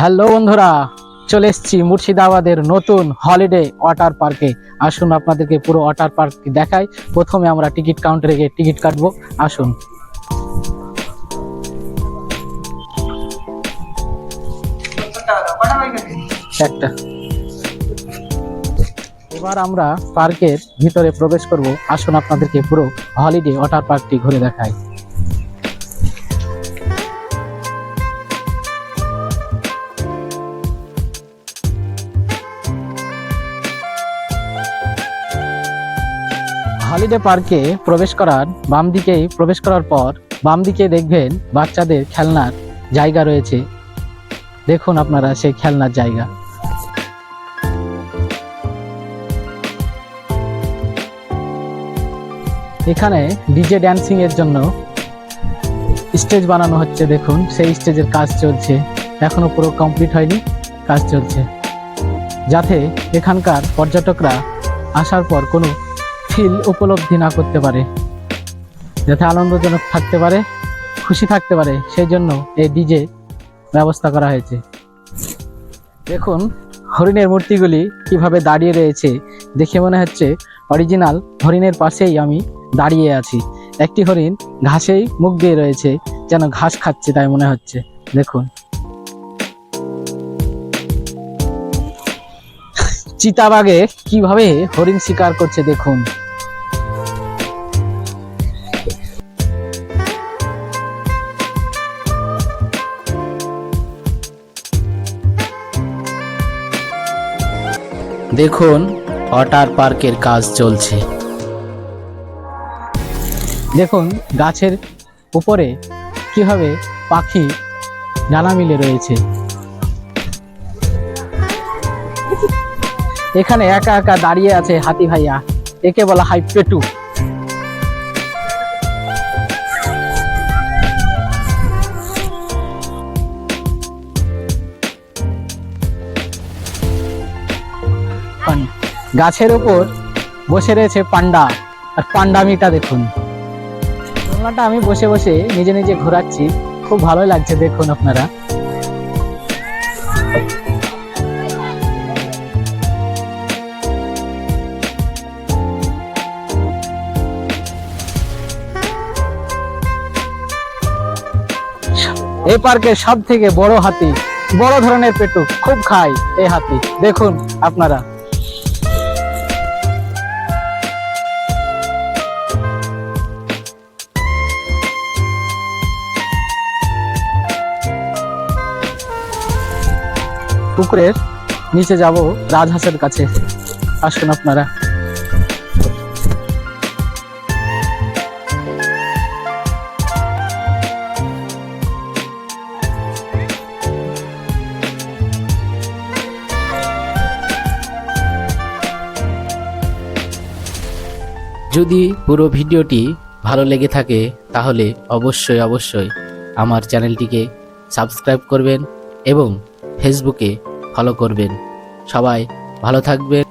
Hello বন্ধুরা, চলে এসছি মুর্শিদাবাদের নতুন হলিডে ওয়াটার পার্কে। আসুন আপনাদেরকে পুরো ওয়াটার পার্ক দেখাই। প্রথমে আমরা টিকিট কাউন্টারে গিয়ে টিকিট কাটবো। আসুন। একটা। এবার আমরা পার্কের ভিতরে প্রবেশ করব। আসুন আপনাদেরকে পুরো হলিডে ওয়াটার পার্কটি ঘুরে দেখাই। হলিডে পার্কে প্রবেশ করার, বাম দিকেই প্রবেশ করার পর বাম দিকে দেখবেন বাচ্চাদের খেলনার জায়গা রয়েছে। দেখুন আপনারা সেই খেলনার জায়গা। এখানে ডিজে ড্যান্সিং এর জন্য স্টেজ বানানো হচ্ছে, দেখুন। সেই স্টেজের কাজ চলছে। এখনও পুরো কমপ্লিট হয়নি, কাজ চলছে। যাতে এখানকার পর্যটকরা আসার পর কোনো ফিল উপলব্ধি না করতে পারে, যাতে আনন্দজনক থাকতে পারে, খুশি থাকতে পারে, সেই জন্য এই ডিজে ব্যবস্থা করা হয়েছে। দেখুন, হরিণের মূর্তিগুলি কীভাবে দাঁড়িয়ে রয়েছে, দেখে মনে হচ্ছে অরিজিনাল হরিণের পাশেই আমি দাঁড়িয়ে আছি। একটি হরিণ ঘাসেই মুখ দিয়ে রয়েছে, যেন ঘাস খাচ্ছে তাই মনে হচ্ছে। দেখুন। চিতাবাগে কীভাবে হরিণ শিকার করছে দেখুন। দেখুন, ওয়াটার পার্কের কাজ চলছে। দেখুন, গাছের উপরে কীভাবে পাখি ডানা মিলে রয়েছে। এখানে একা একা দাঁড়িয়ে আছে হাতি ভাইয়া, একে বলা হয় গাছের উপর বসে রয়েছে পান্ডা। আর পান্ডামিটা দেখুন। দোলনাটা আমি বসে বসে নিজে নিজে ঘোরাচ্ছি। খুব ভালোই লাগছে দেখুন আপনারা। এই পার্কের সব থেকে বড় হাতি, বড় ধরনের পেটু খুব খায় এই হাতি। দেখুন আপনারা। পুকুরের নিচে যাব, রাজহাঁসের কাছে। আসুন আপনারা। যদি পুরো ভিডিওটি ভালো লেগে থাকে, তাহলে অবশ্যই অবশ্যই আমার চ্যানেলটিকে সাবস্ক্রাইব করবেন এবং ফেসবুকে ফলো করবেন। সবাই ভালো থাকবেন।